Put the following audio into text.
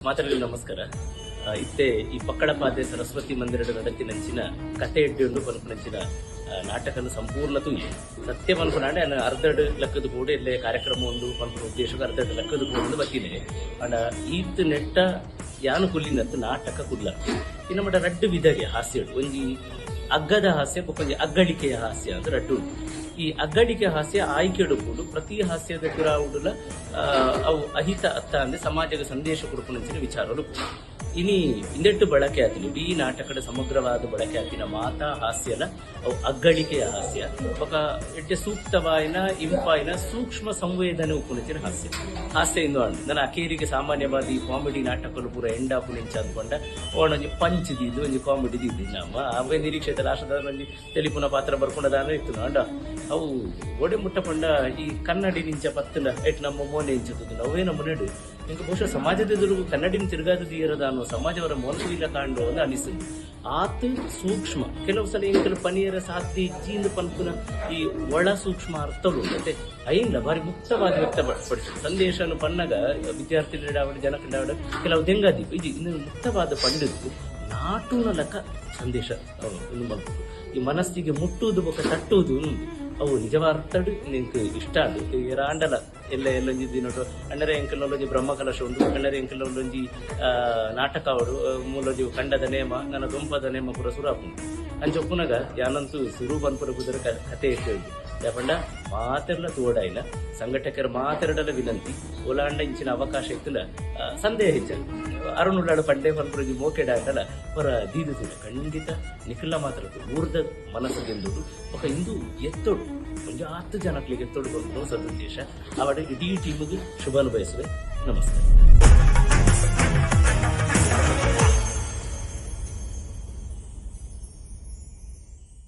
ಮಾತರಲ್ಲಿ ನಮಸ್ಕಾರ. ಇತ್ತೆ ಈ ಪಕ್ಕಡ ಪಾದೆ ಸರಸ್ವತಿ ಮಂದಿರದ ನಡತಿನಂಚಿನ ಕತೆ ಎಡ್ಡು ಪನ್ಪುನಂಚಿನ ಆ, ನಾಟಕನ ಸಂಪೂರ್ಣ ತೂಯಿ ಸತ್ಯ ಪನ್ಪುನಾಡೆ ಅನ್ನ ಅರ್ಧಡ್ ಲೆಕ್ಕದ ಕೂಡ ಇಲ್ಲೇ ಕಾರ್ಯಕ್ರಮ ಒಂದು ಪನ್ಪುನ ಉದ್ದೇಶಕ್ಕೆ ಅರ್ಧಡ್ ಲೆಕ್ಕದ ಕೂಡ ಬತ್ತಿದೆ ಅಂಡ ಈತ್ ನೆಟ್ಟ ಯಾನು ಕುಲ್ಲಿನತ್ತು ನಾಟಕ ಕುಲ್ಲ ಇನ್ನು ಮಟ್ಟ ರಡ್ಡು ವಿಧಗೆ ಹಾಸ್ಯ ಒಂಜಿ ಅಗ್ಗದ ಹಾಸ್ಯ ಒಂಜಿ ಅಗ್ಗಳಿಕೆಯ ಹಾಸ್ಯ ಅಂದ್ರೆ ಅಡ್ಡು. ಈ ಅಗ್ಗಳಿಕೆ ಹಾಸ್ಯ ಆಯ್ಕೆ ಕೂಡ ಪ್ರತಿ ಹಾಸ್ಯದ ಕೂಡ ಅವು ಅಹಿತ ಅತ್ತ ಅಂದ್ರೆ ಸಮಾಜದ ಸಂದೇಶ ಕೊಡುಕೊಂಡ ವಿಚಾರಗಳು ಇನಿ ಇಂದೆಟ್ಟು ಬಳಕೆ ಆತಿನ ಇಡೀ ನಾಟಕದ ಸಮಗ್ರವಾದ ಬಳಕೆ ಆತಿನ ಮಾತಾ ಹಾಸ್ಯಲ ಅವು ಅಗ್ಗಳಿಕೆಯ ಹಾಸ್ಯ. ಬೊಕ ಎಡ್ಡೆ ಸೂಕ್ತವಾಯಿನ, ಇಂಪಾಯಿನ ಸೂಕ್ಷ್ಮ ಸಂವೇದನೆ ಉಪುಣಿತಿನ ಹಾಸ್ಯ. ಹಾಸ್ಯ ಇಂದು ಅಣ್ಣ ನನ್ನ ಅಕೇರಿಗೆ ಸಾಮಾನ್ಯವಾದ ಈ ಕಾಮಿಡಿ ನಾಟಕಗಳು ಪೂರ ಎಂಡ ಪುಣಿಂಚ ಅಂದ್ಕೊಂಡ ಓಣೊಂಜಿ ಪಂಚ್ ದಿದ್ದು ಒಂದು ಕಾಮಿಡಿ ದಿದ್ದು ನಮ್ಮ ಅವೇ ನಿರೀಕ್ಷೆ ರಾಷ್ಟ್ರದ ತೆಲಿಪುನ ಪಾತ್ರ ಬರ್ಕೊಂಡದಾನ ಇತ್ತು. ಅಂಡ ಅವು ಒಡೆ ಮುಟ್ಟ ಪಂಡ ಈ ಕನ್ನಡಿ ನಿಂಚ ಪತ್ತಿನ ಎಟ್ ನಮ್ಮ ಮೋನೆ ಅವೇ ನಮ್ಮ ಇಂಕ ಬಹುಶಃ ಸಮಾಜದ ಎದುರು ಕನ್ನಡಿನ ತಿರುಗಾದದು ಇರದ ಅನ್ನೋ ಸಮಾಜವರ ಮೋಸವಿಲ್ಲ ಕಾಂಡು ಅಂತ ಅನಿಸ್ತದೆ ಆತ ಸೂಕ್ಷ್ಮ. ಕೆಲವು ಸಲ ಏನ್ ಕೆಲವು ಪನಿಯರ ಸಾಧ್ಯ ಜೀಂದ ಪನ್ಪುನ ಈ ಒಳ ಸೂಕ್ಷ್ಮ ಅರ್ಥಗಳು ಮತ್ತೆ ಐಂದ ಬಾರಿ ಮುಕ್ತವಾಗಿ ವ್ಯಕ್ತಪಡಿಸಿ ವಿದ್ಯಾರ್ಥಿ ಪನ್ನಗ ಜನ ಜನಕಂಡ ಕೆಲವು ದೆಂಗಾದೀಪ ಇದು ಇನ್ನು ಮುಕ್ತವಾದ ಪಂಡಿತ್ತು ನಾಟುನ ಲಕ ಸಂದೇಶ ಅವು ಇನ್ನು ಈ ಮನಸ್ಸಿಗೆ ಮುಟ್ಟುವುದು ಬೊಕ್ಕ ತಟ್ಟುವುದು. ಅವು ನಿಜವಾದ ನಿಂಗೆ ಇಷ್ಟ ಅದು ರಾಂಡಲ ಎಲ್ಲ ಎಲ್ಲೊಂಜಿ ದಿನೊಟ್ಟು ಅಣ್ಣರೆ ಎಂಕಲ್ ಒಂಜಿ ಬ್ರಹ್ಮಕಲಶ ಉಂಡು ಅಣ್ಣರೆ ಎಂಕಲ್ ಒಂಜಿ ಆ, ನಾಟಕ ಅವರು ಮೂಲೊಂಜಿ ಕಂಡದ ನೇಮ ನನ್ನ ದೊಂಪದ ನೇಮ ಪೂರ ಸುರಾಪುಂಡು ಅಂಚೊಪ್ಪುನಗ ಯಾನಂತೂ ಸುರು ಬಂದ್ಪುರ ಕುದುರೆ ಕ- ಕತೆ ಇರ್ತೇವೆ ದಪಂಡ ಮಾತೆರ್ಲ ತೋಡಾಯಿಲ ಸಂಘಟಕರ ಮಾತೆರಡಲ ವಿನಂತಿ. ಓಲಾಂಡ ಇಂಚಿನ ಅವಕಾಶ ಇತ್ತಲ ಸಂದೇಹ ಹೆಚ್ಚ ಅರುಣ್ ಉಳ್ಳಾಡ ಪಂಡೆ ಮೋಕೆಡ ಆಂಡಲ ಹೊರ ದೀದುತುಂಡ ಖಂಡಿತ ನಿಖಿಲ ಮಾತ್ರ ಊರ್ದ ಮನಸ್ಸು ಗೆಂದುಡು ಒಕ ಇಂದು ಎತ್ತೋಡು, ಒಂದು ಹತ್ತು ಜನಕ್ಕೆ ಎತ್ತೋಡು ಕೊಟ್ಟು ಉದ್ದೇಶ. ಅವಡ ಇಡೀ ಟೀಮ್ಗೆ ಶುಭಾನು ಬಯಸುವೆ ನಮಸ್ಕಾರ